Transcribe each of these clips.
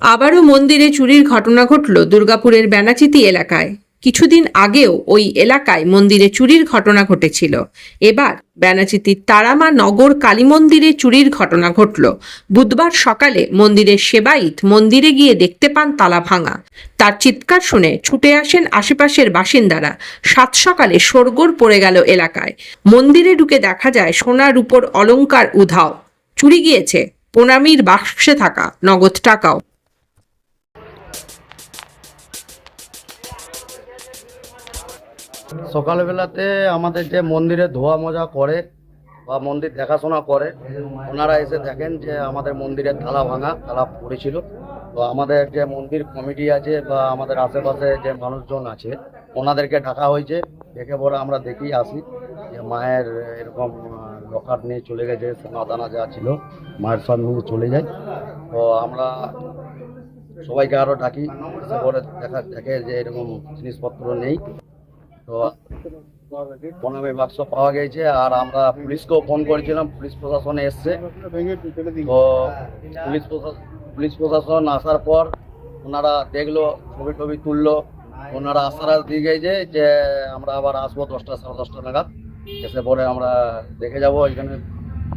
আবারও মন্দিরে চুরির ঘটনা ঘটল দুর্গাপুরের ব্যানাচিতি এলাকায়। কিছুদিন আগেও ওই এলাকায় মন্দিরে চুরির ঘটনা ঘটেছিল। এবার ব্যানাচিতির তারামা নগর কালী মন্দিরে চুরির ঘটনা ঘটল। বুধবার সকালে মন্দিরের সেবাইত মন্দিরে গিয়ে দেখতে পান তালা ভাঙা। তার চিৎকার শুনে ছুটে আসেন আশেপাশের বাসিন্দারা। সাত সকালে সরগোর পড়ে গেল এলাকায়। মন্দিরে ঢুকে দেখা যায় সোনার উপর অলংকার উধাও। চুরি গিয়েছে। প্রণামীর বাক্সে থাকা নগদ টাকাও। সকালবেলাতে আমাদের যে মন্দিরে ধোয়া মজা করে বা মন্দির দেখাশোনা করে, ওনারা এসে দেখেন যে আমাদের মন্দিরের থালা ভাঙা তালা পড়েছিল। তো আমাদের যে মন্দির কমিটি আছে বা আমাদের আশেপাশে যে মানুষজন আছে, ওনাদেরকে ডাকা হয়েছে। দেখে পরে আমরা দেখি আসি যে মায়ের এরকম লকার নিয়ে চলে গেছে, সোনা দানা যা ছিল, মায়ের নিয়ে চলে যায়। তো আমরা সবাইকে আরও ডাকি পরে দেখা, দেখে যে এরকম জিনিসপত্র নেই। প্রণামী বাক্স পাওয়া গেছে, আর আমরা পুলিশকেও ফোন করেছিলাম, পুলিশ প্রশাসনে এসছে। তো পুলিশ প্রশাসন পুলিশ প্রশাসন আসার পর ওনারা দেখল, ছবি টবি তুললো, ওনারা আশ্বাস দিয়ে গেছে যে আমরা আবার আসব দশটা, সাড়ে দশটা নাগাদ। এসে পরে আমরা দেখে যাব এখানে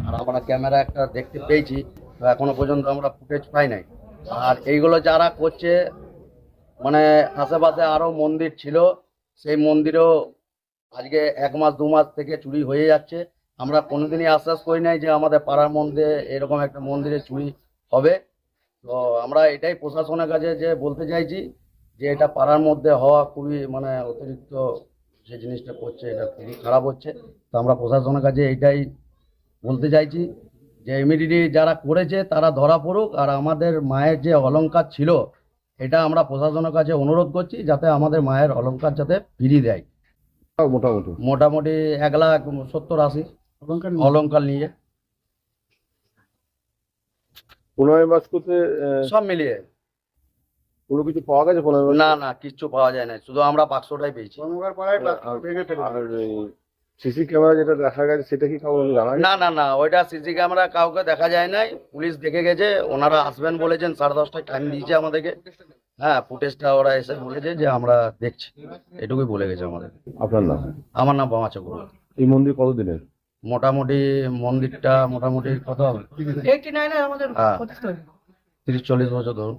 আর আমরা ক্যামেরা একটা দেখতে পেয়েছি, তো এখনও পর্যন্ত আমরা ফুটেজ পাই নাই। আর এইগুলো যারা করছে মানে আশেপাশে আরও মন্দির ছিল সেই মন্দিরেও আজকে এক মাস, দু মাস থেকে চুরি হয়ে যাচ্ছে। আমরা কোনোদিনই আশ্বাস করি নাই যে আমাদের পাড়ার মধ্যে এরকম একটা মন্দিরে চুরি হবে। তো আমরা এটাই প্রশাসনের কাছে যে বলতে চাইছি যে এটা পাড়ার মধ্যে হওয়া খুবই মানে অতিরিক্ত যে জিনিসটা করছে, এটা খুবই খারাপ হচ্ছে। তো আমরা প্রশাসনের কাছে এইটাই বলতে চাইছি যে ইমিডিয়েটলি যারা করেছে তারা ধরা পড়ুক। আর আমাদের মায়ের যে অলংকার ছিল এটা আমরা প্রশাসনের কাছে অনুরোধ করছি যাতে আমাদের মায়ের অলংকার যাতে ফিরিয়ে দেয়। মোটামুটি। মোটামুটি এক লাখ সত্তর আশি অলঙ্কার নিয়ে। পনেরোই মাস করতে সব মিলিয়ে। কোনো কিছু পাওয়া গেছে না না কিচ্ছু পাওয়া যায় না। শুধু আমরা বাক্সটাই পেয়েছি। আর সিসি ক্যামেরা যেটা দেখা গেছে সেটা কি কাউকে জানা? না না না ওইটা সিসি ক্যামেরা কাউকে দেখা যায় নাই। পুলিশ দেখে গেছে ওনারা আসবেন বলেছেন সাড়ে দশটায় টাইম দিয়েছে আমাদেরকে। হ্যাঁ ফুটেজটা ওরা এসে বলেছে যে আমরা দেখছি। এটুকুই বলে গেছে আমাদের। আপনার নাম? আমার নাম বামা চক্রবর্তী। এই মন্দির কতদিনের? মোটামুটি মন্দিরটা মোটামুটি কত হবে? হ্যাঁ। তিরিশ চল্লিশ বছর ধরুন।